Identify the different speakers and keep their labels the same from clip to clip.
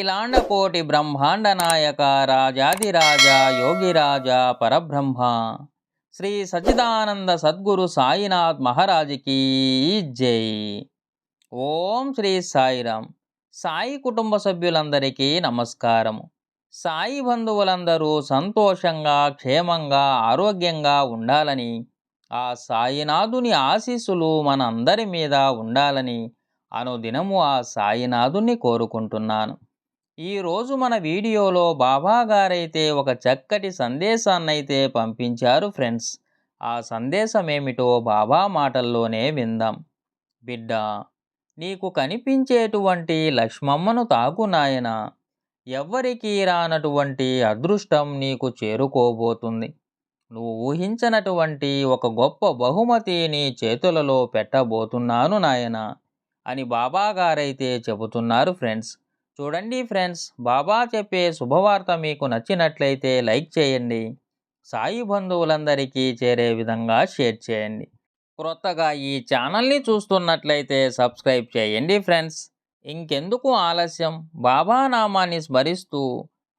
Speaker 1: అఖిలాండ కోటి బ్రహ్మాండ నాయక రాజాదిరాజ యోగిరాజ పరబ్రహ్మ. శ్రీ సచిదానంద సద్గురు సాయినాథ్ మహారాజుకి జై. ఓం శ్రీ సాయిరామ్. సాయి కుటుంబ సభ్యులందరికీ నమస్కారము సాయి బంధువులందరూ సంతోషంగా క్షేమంగా ఆరోగ్యంగా ఉండాలని ఆ సాయినాథుని ఆశీస్సులు మన అందరి మీద ఉండాలని అనుదినము ఆ సాయినాథుని కోరుకుంటున్నాను. ఈరోజు మన వీడియోలో బాబా గారైతే ఒక చక్కటి సందేశాన్నైతే పంపించారు ఫ్రెండ్స్. ఆ సందేశం ఏమిటో బాబా మాటల్లోనే విందాం. బిడ్డ నీకు కనిపించేటువంటి లక్ష్మమ్మను తాకు నాయన. ఎవ్వరికీ రానటువంటి అదృష్టం నీకు చేరుకోబోతుంది. నువ్వు ఊహించనటువంటి ఒక గొప్ప బహుమతి నీ చేతులలో పెట్టబోతున్నాను నాయన అని బాబా గారైతే చెబుతున్నారు ఫ్రెండ్స్. చూడండి ఫ్రెండ్స్ బాబా చెప్పే శుభవార్త మీకు నచ్చినట్లయితే లైక్ చేయండి. సాయి బంధువులందరికీ చేరే విధంగా షేర్ చేయండి. క్రొత్తగా ఈ ఛానల్ని చూస్తున్నట్లయితే సబ్స్క్రైబ్ చేయండి ఫ్రెండ్స్. ఇంకెందుకు ఆలస్యం? బాబా నామాన్ని స్మరిస్తూ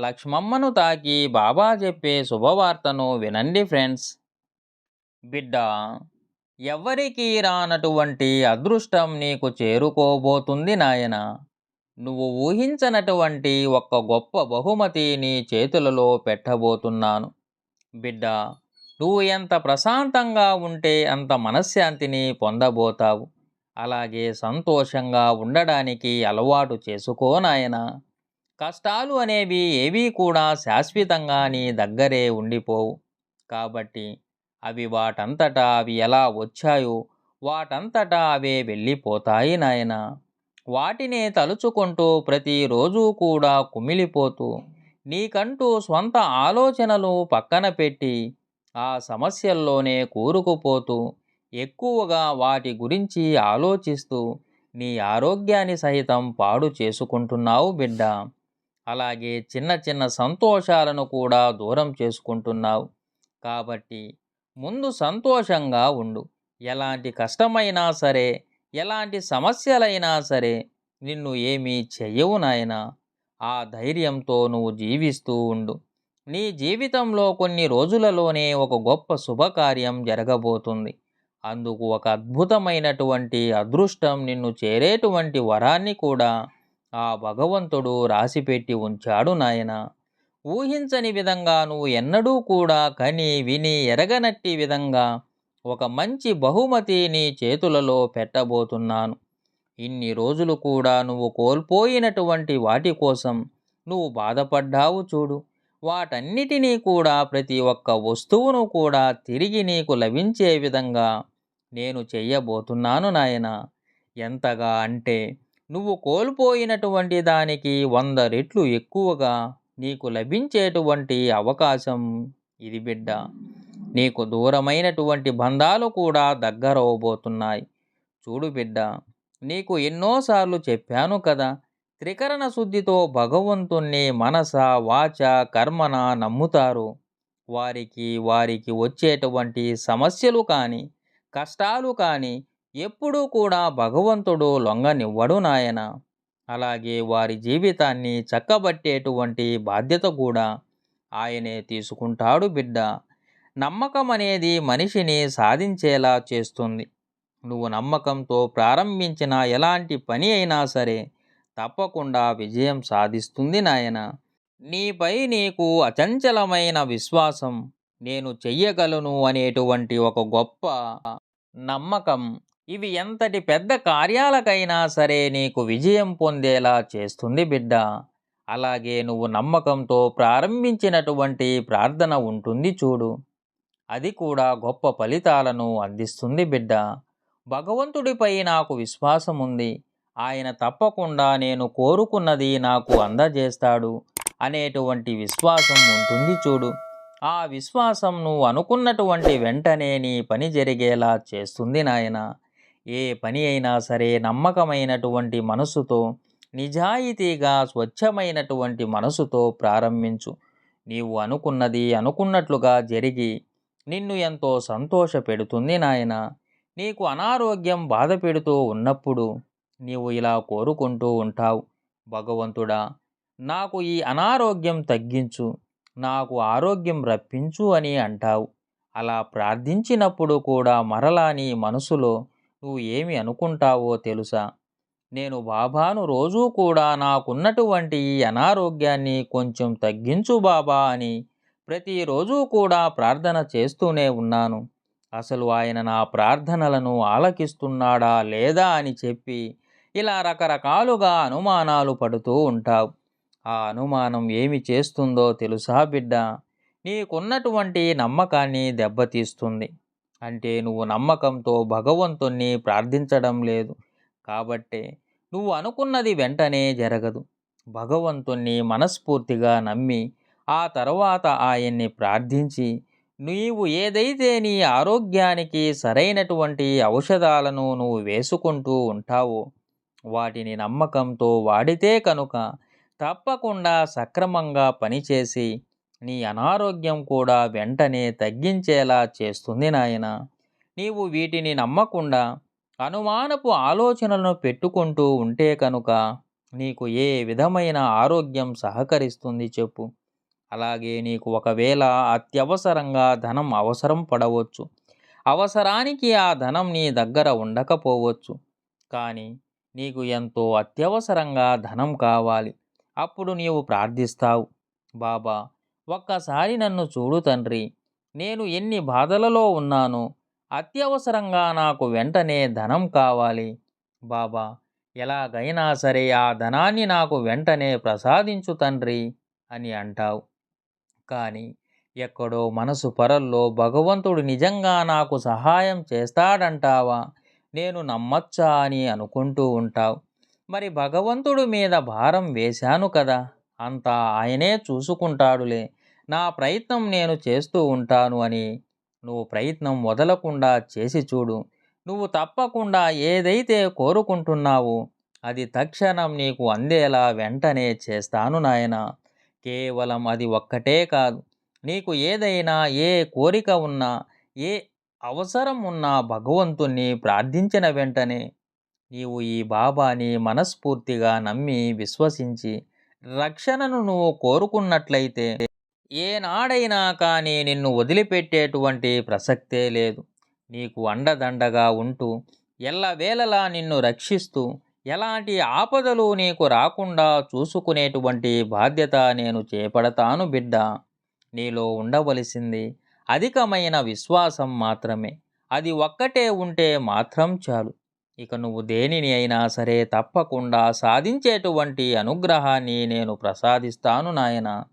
Speaker 1: లక్ష్మమ్మను తాకి బాబా చెప్పే శుభవార్తను వినండి ఫ్రెండ్స్. బిడ్డ ఎవ్వరికీ రానటువంటి అదృష్టం నీకు చేరుకోబోతుంది నాయనా. నువ్వు ఊహించనటువంటి ఒక గొప్ప బహుమతి నీ చేతులలో పెట్టబోతున్నాను. బిడ్డ నువ్వు ఎంత ప్రశాంతంగా ఉంటే అంత మనశ్శాంతిని పొందబోతావు. అలాగే సంతోషంగా ఉండడానికి అలవాటు చేసుకో నాయన. కష్టాలు అనేవి ఏవీ కూడా శాశ్వతంగా నీ దగ్గరే ఉండిపోవు. కాబట్టి అవి వాటంతటా అవి ఎలా వచ్చాయో వాటంతటా అవే వెళ్ళిపోతాయి నాయనా. వాటినే తలుచుకుంటూ ప్రతిరోజు కూడా కుమిలిపోతూ నీకంటూ స్వంత ఆలోచనలు పక్కన పెట్టి ఆ సమస్యల్లోనే కూరుకుపోతూ ఎక్కువగా వాటి గురించి ఆలోచిస్తూ నీ ఆరోగ్యాన్ని సహితం పాడు చేసుకుంటున్నావు బిడ్డ. అలాగే చిన్న చిన్న సంతోషాలను కూడా దూరం చేసుకుంటున్నావు. కాబట్టి ముందు సంతోషంగా ఉండు. ఎలాంటి కష్టమైనా సరే ఎలాంటి సమస్యలైనా సరే నిన్ను ఏమీ చెయ్యవు నాయనా. ఆ ధైర్యంతో నువ్వు జీవిస్తూ ఉండు. నీ జీవితంలో కొన్ని రోజులలోనే ఒక గొప్ప శుభకార్యం జరగబోతుంది. అందుకు ఒక అద్భుతమైనటువంటి అదృష్టం నిన్ను చేరేటువంటి వరాన్ని కూడా ఆ భగవంతుడు రాసిపెట్టి ఉంచాడు నాయన. ఊహించని విధంగా నువ్వు ఎన్నడూ కూడా కని విని ఎరగనట్టి విధంగా ఒక మంచి బహుమతి నీ చేతులలో పెట్టబోతున్నాను. ఇన్ని రోజులు కూడా నువ్వు కోల్పోయినటువంటి వాటి కోసం నువ్వు బాధపడ్డావు చూడు. వాటన్నిటినీ కూడా ప్రతి ఒక్క వస్తువును కూడా తిరిగి నీకు లభించే విధంగా నేను చెయ్యబోతున్నాను నాయన. ఎంతగా అంటే నువ్వు కోల్పోయినటువంటి దానికి వంద రెట్లు ఎక్కువగా నీకు లభించేటువంటి అవకాశం ఇది బిడ్డ. నీకు దూరమైనటువంటి బంధాలు కూడా దగ్గరవబోతున్నాయి. చూడు బిడ్డ నీకు ఎన్నోసార్లు చెప్పాను కదా త్రికరణ శుద్ధితో భగవంతుణ్ణి మనస వాచ కర్మన నమ్ముతారు. వారికి వారికి వచ్చేటువంటి సమస్యలు కానీ కష్టాలు కానీ ఎప్పుడూ కూడా భగవంతుడు లొంగనివ్వడు నాయన. అలాగే వారి జీవితాన్ని చక్కబట్టేటువంటి బాధ్యత కూడా ఆయనే తీసుకుంటాడు బిడ్డ. నమ్మకం అనేది మనిషిని సాధించేలా చేస్తుంది. నువ్వు నమ్మకంతో ప్రారంభించిన ఎలాంటి పని అయినా సరే తప్పకుండా విజయం సాధిస్తుంది నాయన. నీపై నీకు అచంచలమైన విశ్వాసం నేను చెయ్యగలను అనేటువంటి ఒక గొప్ప నమ్మకం ఇవి ఎంతటి పెద్ద కార్యాలకైనా సరే నీకు విజయం పొందేలా చేస్తుంది బిడ్డ. అలాగే నువ్వు నమ్మకంతో ప్రారంభించినటువంటి ప్రార్థన ఉంటుంది చూడు. అది కూడా గొప్ప ఫలితాలను అందిస్తుంది బిడ్డ. భగవంతుడిపై నాకు విశ్వాసం ఉంది ఆయన తప్పకుండా నేను కోరుకున్నది నాకు అందజేస్తాడు అనేటువంటి విశ్వాసం ఉంటుంది చూడు. ఆ విశ్వాసం నువ్వు అనుకున్నటువంటి వెంటనే నీ పని జరిగేలా చేస్తుంది నాయన. ఏ పని అయినా సరే నమ్మకమైనటువంటి మనసుతో నిజాయితీగా స్వచ్ఛమైనటువంటి మనసుతో ప్రారంభించు. నీవు అనుకున్నది అనుకున్నట్లుగా జరిగి నిన్ను ఎంతో సంతోష పెడుతుంది నాయన. నీకు అనారోగ్యం బాధ పెడుతూ ఉన్నప్పుడు నీవు ఇలా కోరుకుంటూ ఉంటావు. భగవంతుడా నాకు ఈ అనారోగ్యం తగ్గించు నాకు ఆరోగ్యం రప్పించు అని అంటావు. అలా ప్రార్థించినప్పుడు కూడా మరలా నీ మనసులో నువ్వు ఏమి అనుకుంటావో తెలుసా? నేను బాబాను రోజూ కూడా నాకున్నటువంటి ఈ అనారోగ్యాన్ని కొంచెం తగ్గించు బాబా అని ప్రతిరోజు కూడా ప్రార్థన చేస్తూనే ఉన్నాను. అసలు ఆయన నా ప్రార్థనలను ఆలకిస్తున్నాడా లేదా అని చెప్పి ఇలా రకరకాలుగా అనుమానాలు పడుతూ ఉంటావు. ఆ అనుమానం ఏమి చేస్తుందో తెలుసా బిడ్డ? నీకున్నటువంటి నమ్మకాన్ని దెబ్బతీస్తుంది. అంటే నువ్వు నమ్మకంతో భగవంతుణ్ణి ప్రార్థించడం లేదు. కాబట్టే నువ్వు అనుకున్నది వెంటనే జరగదు. భగవంతుణ్ణి మనస్ఫూర్తిగా నమ్మి ఆ తర్వాత ఆయన్ని ప్రార్థించి నీవు ఏదైతే నీ ఆరోగ్యానికి సరైనటువంటి ఔషధాలను నువ్వు వేసుకుంటూ ఉంటావో వాటిని నమ్మకంతో వాడితే కనుక తప్పకుండా సక్రమంగా పనిచేసి నీ అనారోగ్యం కూడా వెంటనే తగ్గించేలా చేస్తుంది నాయన. నీవు వీటిని నమ్మకుండా అనుమానపు ఆలోచనలను పెట్టుకుంటూ ఉంటే కనుక నీకు ఏ విధమైన ఆరోగ్యం సహకరిస్తుంది చెప్పు. అలాగే నీకు ఒకవేళ అత్యవసరంగా ధనం అవసరం పడవచ్చు. అవసరానికి ఆ ధనం నీ దగ్గర ఉండకపోవచ్చు. కానీ నీకు ఎంతో అత్యవసరంగా ధనం కావాలి. అప్పుడు నీవు ప్రార్థిస్తావు. బాబా ఒక్కసారి నన్ను చూడు తండ్రి. నేను ఎన్ని బాధలలో ఉన్నానో అత్యవసరంగా నాకు వెంటనే ధనం కావాలి. బాబా ఎలాగైనా సరే ఆ ధనాన్ని నాకు వెంటనే ప్రసాదించు తండ్రి అని అంటావు. కానీ ఎక్కడో మనసు పరల్లో భగవంతుడు నిజంగా నాకు సహాయం చేస్తాడంటావా? నేను నమ్మచ్చా అని అనుకుంటూ ఉంటావు. మరి భగవంతుడు మీద భారం వేశాను కదా! అంతా ఆయనే చూసుకుంటాడులే. నా ప్రయత్నం నేను చేస్తూ ఉంటాను అని. నువ్వు ప్రయత్నం వదలకుండా చేసి చూడు. నువ్వు తప్పకుండా ఏదైతే కోరుకుంటున్నావో అది తక్షణం నీకు అందేలా వెంటనే చేస్తాను నాయన. కేవలం అది ఒక్కటే కాదు. నీకు ఏదైనా ఏ కోరిక ఉన్నా ఏ అవసరం ఉన్నా భగవంతుణ్ణి ప్రార్థించిన వెంటనే నీవు ఈ బాబాని మనస్ఫూర్తిగా నమ్మి విశ్వసించి రక్షణను నువ్వు కోరుకున్నట్లయితే ఏనాడైనా కానీ నిన్ను వదిలిపెట్టేటువంటి ప్రసక్తే లేదు. నీకు అండదండగా ఉంటూ ఎల్లవేళలా నిన్ను రక్షిస్తూ ఎలాంటి ఆపదలు నీకు రాకుండా చూసుకునేటువంటి బాధ్యత నేను చేపడతాను బిడ్డ. నీలో ఉండవలసింది అధికమైన విశ్వాసం మాత్రమే. అది ఒక్కటే ఉంటే మాత్రం చాలు. ఇక నువ్వు దేనిని అయినా సరే తప్పకుండా సాధించేటువంటి అనుగ్రహాన్ని నేను ప్రసాదిస్తాను నాయన.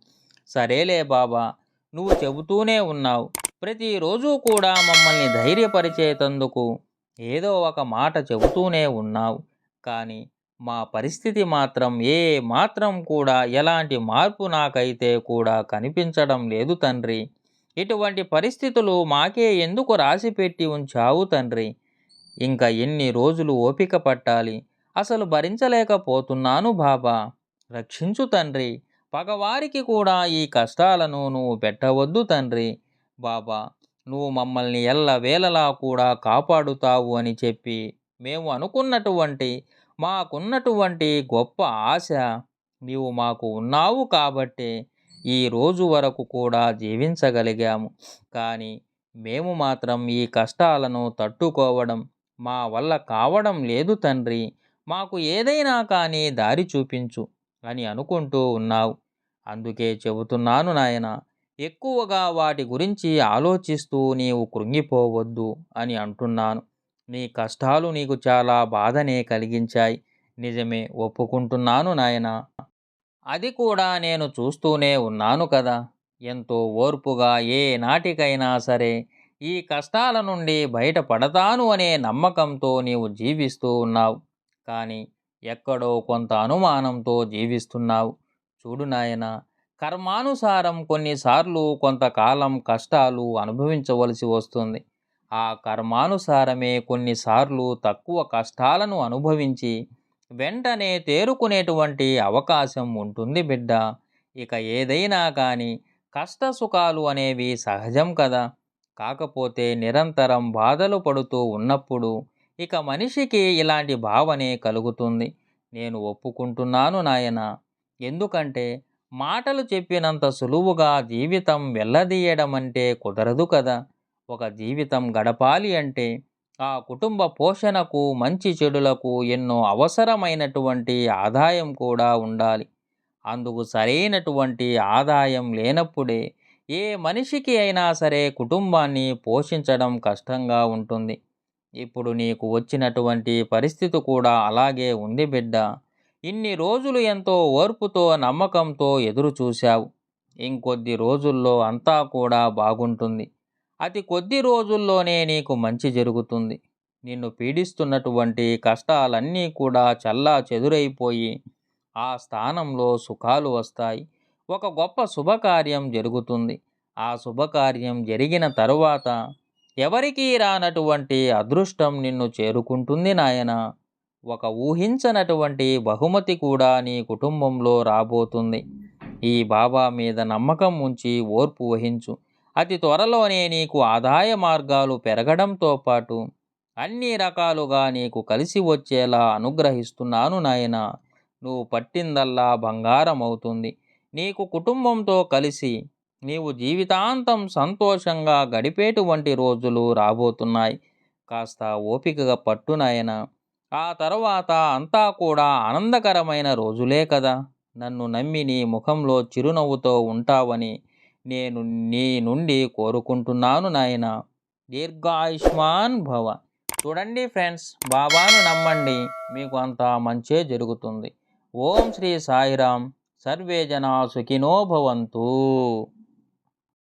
Speaker 1: సరేలే బాబా నువ్వు చెబుతూనే ఉన్నావు. ప్రతిరోజు కూడా మమ్మల్ని ధైర్యపరిచేతందుకు ఏదో ఒక మాట చెబుతూనే ఉన్నావు. కానీ మా పరిస్థితి మాత్రం ఏ మాత్రం కూడా ఎలాంటి మార్పు నాకైతే కూడా కనిపించడం లేదు తండ్రి. ఇటువంటి పరిస్థితులు మాకే ఎందుకు రాసిపెట్టి ఉంచావు తండ్రి? ఇంకా ఎన్ని రోజులు ఓపిక పట్టాలి? అసలు భరించలేకపోతున్నాను బాబా. రక్షించు తండ్రి. పగవారికి కూడా ఈ కష్టాలను నువ్వు పెట్టవద్దు తండ్రి. బాబా నువ్వు మమ్మల్ని ఎల్లవేళలా కూడా కాపాడుతావు అని చెప్పి మేము అనుకున్నటువంటి మాకున్నటువంటి గొప్ప ఆశ నీవు మాకు ఉన్నావు కాబట్టే ఈ రోజు వరకు కూడా జీవించగలిగాము. కానీ మేము మాత్రం ఈ కష్టాలను తట్టుకోవడం మా వల్ల కావడం లేదు తండ్రి. మాకు ఏదైనా కానీ దారి చూపించు అని అనుకుంటూ ఉన్నావు. అందుకే చెబుతున్నాను నాయన ఎక్కువగా వాటి గురించి ఆలోచిస్తూ నీవు కృంగిపోవద్దు అని అంటున్నాను. నీ కష్టాలు నీకు చాలా బాధనే కలిగించాయి. నిజమే ఒప్పుకుంటున్నాను నాయనా. అది కూడా నేను చూస్తూనే ఉన్నాను కదా. ఎంతో ఓర్పుగా ఏ నాటికైనా సరే ఈ కష్టాల నుండి బయటపడతాను అనే నమ్మకంతో నీవు జీవిస్తూ ఉన్నావు. కానీ ఎక్కడో కొంత అనుమానంతో జీవిస్తున్నావు. చూడు నాయన కర్మానుసారం కొన్నిసార్లు కొంతకాలం కష్టాలు అనుభవించవలసి వస్తుంది. ఆ కర్మానుసారమే కొన్నిసార్లు తక్కువ కష్టాలను అనుభవించి వెంటనే తేరుకునేటువంటి అవకాశం ఉంటుంది బిడ్డ. ఇక ఏదైనా కానీ కష్ట సుఖాలు అనేవి సహజం కదా. కాకపోతే నిరంతరం బాధలు పడుతూ ఉన్నప్పుడు ఇక మనిషికి ఇలాంటి భావనే కలుగుతుంది. నేను ఒప్పుకుంటున్నాను నాయన. ఎందుకంటే మాటలు చెప్పినంత సులువుగా జీవితం వెళ్ళదీయడం అంటే కుదరదు కదా. ఒక జీవితం గడపాలి అంటే ఆ కుటుంబ పోషణకు మంచి చెడులకు ఎన్నో అవసరమైనటువంటి ఆదాయం కూడా ఉండాలి. అందుకు సరైనటువంటి ఆదాయం లేనప్పుడే ఏ మనిషికి అయినా సరే కుటుంబాన్ని పోషించడం కష్టంగా ఉంటుంది. ఇప్పుడు నీకు వచ్చినటువంటి పరిస్థితి కూడా అలాగే ఉంది బిడ్డ. ఇన్ని రోజులు ఎంతో ఓర్పుతో నమ్మకంతో ఎదురు చూశావు ఇంకొద్ది రోజుల్లో అంతా కూడా బాగుంటుంది. అతి కొద్ది రోజుల్లోనే నీకు మంచి జరుగుతుంది. నిన్ను పీడిస్తున్నటువంటి కష్టాలన్నీ కూడా చల్లా చెదురైపోయి ఆ స్థానంలో సుఖాలు వస్తాయి. ఒక గొప్ప శుభకార్యం జరుగుతుంది. ఆ శుభకార్యం జరిగిన తరువాత ఎవరికీ రానటువంటి అదృష్టం నిన్ను చేరుకుంటుంది నాయన. ఒక ఊహించనటువంటి బహుమతి కూడా నీ కుటుంబంలో రాబోతుంది. ఈ బాబా మీద నమ్మకం ఉంచి ఓర్పు వహించు. అతి త్వరలోనే నీకు ఆదాయ మార్గాలు పెరగడంతో పాటు అన్ని రకాలుగా నీకు కలిసి వచ్చేలా అనుగ్రహిస్తున్నాను నాయన. నువ్వు పట్టిందల్లా బంగారం అవుతుంది నీకు కుటుంబంతో కలిసి నీవు జీవితాంతం సంతోషంగా గడిపేటువంటి రోజులు రాబోతున్నాయి. కాస్త ఓపికగా పట్టునాయన ఆ తర్వాత అంతా కూడా ఆనందకరమైన రోజులే కదా. నన్ను నమ్మి నీ ముఖంలో చిరునవ్వుతో ఉంటావని నేను నీ నుండి కోరుకుంటున్నాను నాయన. దీర్ఘాయుష్మాన్ భవ. చూడండి ఫ్రెండ్స్ బాబాను నమ్మండి మీకు అంతా మంచే జరుగుతుంది. ఓం శ్రీ సాయిరాం. సర్వే జనా సుఖినో భవంతు.